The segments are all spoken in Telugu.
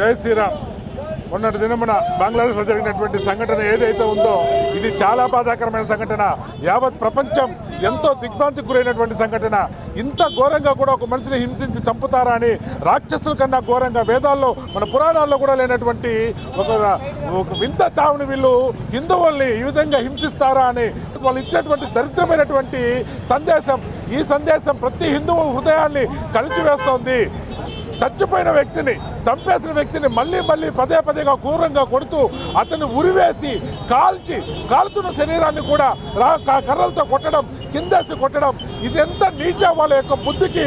జై శ్రీరామ్. మొన్నటి దినమున బంగ్లాదేశ్లో జరిగినటువంటి సంఘటన ఏదైతే ఉందో ఇది చాలా బాధాకరమైన సంఘటన. యావత్ ప్రపంచం ఎంతో దిగ్భ్రాంతికి గురైనటువంటి సంఘటన. ఇంత ఘోరంగా కూడా ఒక మనిషిని హింసించి చంపుతారా అని రాక్షసుల కన్నా ఘోరంగా వేదాల్లో మన పురాణాల్లో కూడా లేనటువంటి ఒక ఒక వింత చావుని వీళ్ళు హిందువుల్ని ఈ విధంగా హింసిస్తారా అని వాళ్ళు ఇచ్చినటువంటి దరిద్రమైనటువంటి సందేశం. ఈ సందేశం ప్రతి హిందువు హృదయాన్ని కలిచివేస్తోంది. చచ్చిపోయిన వ్యక్తిని చంపేసిన వ్యక్తిని మళ్ళీ మళ్ళీ పదే పదేగా క్రూరంగా కొడుతూ అతన్ని ఉరివేసి కాల్చి కాలుతున్న శరీరాన్ని కూడా రా కర్రలతో కొట్టడం కిందేసి కొట్టడం ఇదెంత నీచ వాళ్ళ యొక్క బుద్ధికి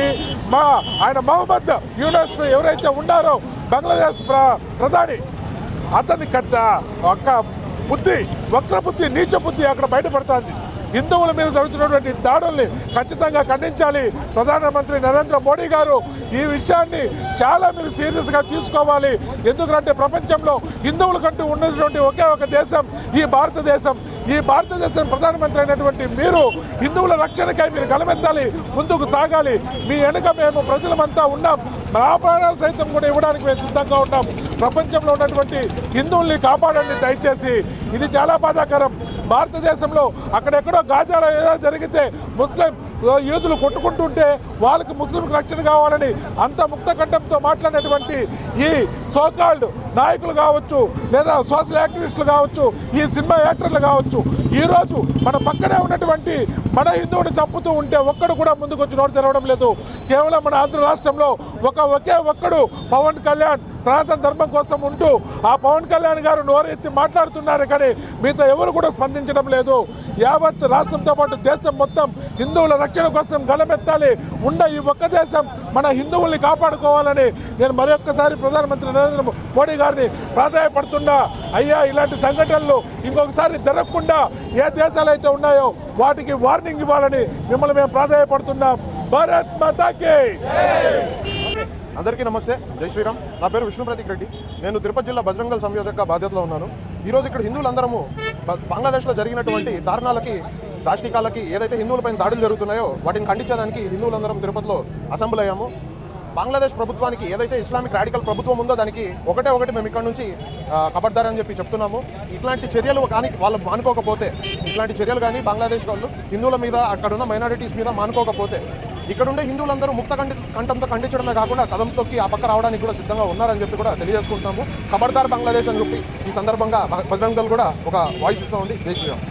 మా ఆయన మహమ్మద్ యూనస్ ఎవరైతే ఉన్నారో బంగ్లాదేశ్ ప్ర ప్రధాని. అతని కద్ద ఒక బుద్ధి వక్రబుద్ధి నీచ బుద్ధి అక్కడ బయటపడుతుంది. హిందువుల మీద జరుగుతున్నటువంటి దాడుల్ని ఖచ్చితంగా ఖండించాలి. ప్రధానమంత్రి నరేంద్ర మోడీ గారు ఈ విషయాన్ని చాలా మీరు సీరియస్గా తీసుకోవాలి. ఎందుకంటే ప్రపంచంలో హిందువుల కంటూ ఉన్నటువంటి ఒకే ఒక దేశం ఈ భారతదేశం. ఈ భారతదేశం ప్రధానమంత్రి అయినటువంటి మీరు హిందువుల రక్షణకై మీరు గలమెత్తాలి ముందుకు సాగాలి. మీ వెనుక మేము ప్రజలమంతా ఉన్నాం. మా ప్రాణాలు సైతం కూడా ఇవ్వడానికి మేము సిద్ధంగా ఉన్నాం. ప్రపంచంలో ఉన్నటువంటి హిందువుల్ని కాపాడండి దయచేసి. ఇది చాలా బాధాకరం. భారతదేశంలో అక్కడెక్కడో గాజాలో ఏదో జరిగితే ముస్లిం యూదులు కొట్టుకుంటుంటే వాళ్ళకి ముస్లింకి రక్షణ కావాలని అంత ముక్త కంఠంతో మాట్లాడినటువంటి ఈ సోకాల్డ్ నాయకులు కావచ్చు లేదా సోషల్ యాక్టివిస్టులు కావచ్చు ఈ సినిమా యాక్టర్లు కావచ్చు ఈరోజు మన పక్కనే ఉన్నటువంటి మన హిందువుని చంపుతూ ఉంటే ఒక్కడు కూడా ముందుకు వచ్చి నోటు తెరవడం లేదు. కేవలం మన ఆంధ్ర రాష్ట్రంలో ఒక ఒకే ఒక్కడు పవన్ కళ్యాణ్ సనాతన ధర్మం కోసం ఉంటూ ఆ పవన్ కళ్యాణ్ గారు నోరెత్తి మాట్లాడుతున్నారు కానీ మిగతా ఎవరు కూడా స్పందించడం లేదు. యావత్ రాష్ట్రంతో పాటు దేశం మొత్తం హిందువుల రక్షణ కోసం గలమెత్తాలి ఉండ ఈ ఒక్క దేశం మన హిందువుల్ని కాపాడుకోవాలని నేను మరొక్కసారి ప్రధానమంత్రి నరేంద్ర మోడీ గారిని ప్రాధాయపడుతున్నా. అయ్యా ఇలాంటి సంఘటనలు ఇంకొకసారి జరగకుండా ఏ దేశాలు అయితే ఉన్నాయో వాటికి వార్నింగ్ ఇవ్వాలని మిమ్మల్ని మేము ప్రాధాయపడుతున్నాం. భారత్ మాతాకి. అందరికీ నమస్తే. జై శ్రీరామ్. నా పేరు విష్ణు ప్రతీక్ రెడ్డి. నేను తిరుపతి జిల్లా బజరంగల్ సంయోజక బాధ్యతలో ఉన్నాను. ఈరోజు ఇక్కడ హిందువులందరము బంగ్లాదేశ్లో జరిగినటువంటి దారుణాలకి దాష్టికాలకి ఏదైతే హిందువులపైన దాడులు జరుగుతున్నాయో వాటిని ఖండించడానికి హిందువులందరం తిరుపతిలో అసెంబ్లీ అయ్యాము. బంగ్లాదేశ్ ప్రభుత్వానికి ఏదైతే ఇస్లామిక్ రాడికల్ ప్రభుత్వం ఉందో దానికి ఒకటే ఒకటి మేము ఇక్కడ నుంచి కబడ్దార్ అని చెప్పి చెప్తున్నాము. ఇట్లాంటి చర్యలు కానీ వాళ్ళు మానుకోకపోతే ఇట్లాంటి చర్యలు కానీ బంగ్లాదేశ్ వాళ్ళు హిందువుల మీద అక్కడున్న మైనారిటీస్ మీద మానుకోకపోతే ఇక్కడ ఉండే హిందువులందరూ ముక్త కండి కంఠంతో ఖండించడమే కాకుండా కదం తొక్కి ఆ పక్క రావడానికి కూడా సిద్ధంగా ఉన్నారని చెప్పి కూడా తెలియజేసుకుంటున్నాము ఖబర్దార్ బంగ్లాదేశ్ అని చెప్పి ఈ సందర్భంగా బ- బజరంగ్ కూడా ఒక వాయిస్ ఇస్తూ ఉంది. జై శ్రీరామ్.